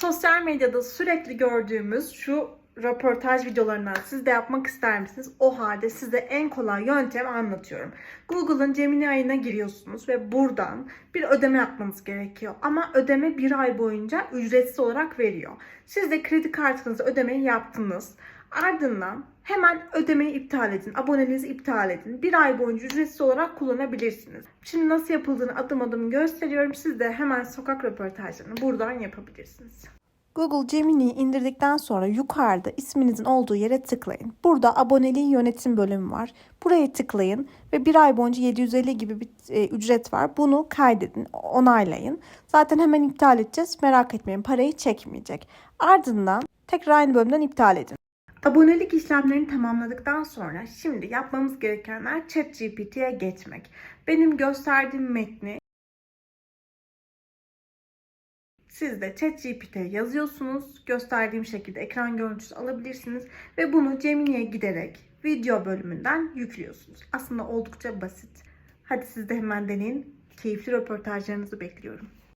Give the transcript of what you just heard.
Sosyal medyada sürekli gördüğümüz şu röportaj videolarından siz de yapmak ister misiniz? O halde size en kolay yöntemi anlatıyorum. Google'ın Gemini ayına giriyorsunuz ve buradan bir ödeme yapmanız gerekiyor. Ama ödeme bir ay boyunca ücretsiz olarak veriyor. Siz de kredi kartınızı ödemeyi yaptınız. Ardından hemen ödemeyi iptal edin. Aboneliğinizi iptal edin. Bir ay boyunca ücretsiz olarak kullanabilirsiniz. Şimdi nasıl yapıldığını adım adım gösteriyorum. Siz de hemen sokak röportajlarını buradan yapabilirsiniz. Google Gemini'yi indirdikten sonra yukarıda isminizin olduğu yere tıklayın. Burada aboneliği yönetim bölümü var. Buraya tıklayın ve bir ay boyunca 750 gibi bir e, ücret var. Bunu kaydedin, onaylayın. Zaten hemen iptal edeceğiz. Merak etmeyin parayı çekmeyecek. Ardından tekrar aynı bölümden iptal edin. Abonelik işlemlerini tamamladıktan sonra şimdi yapmamız gerekenler ChatGPT'ye geçmek. Benim gösterdiğim metni siz de ChatGPT'ye yazıyorsunuz. Gösterdiğim şekilde ekran görüntüsü alabilirsiniz ve bunu Gemini'ye giderek video bölümünden yüklüyorsunuz. Aslında oldukça basit. Hadi siz de hemen deneyin. Keyifli röportajlarınızı bekliyorum.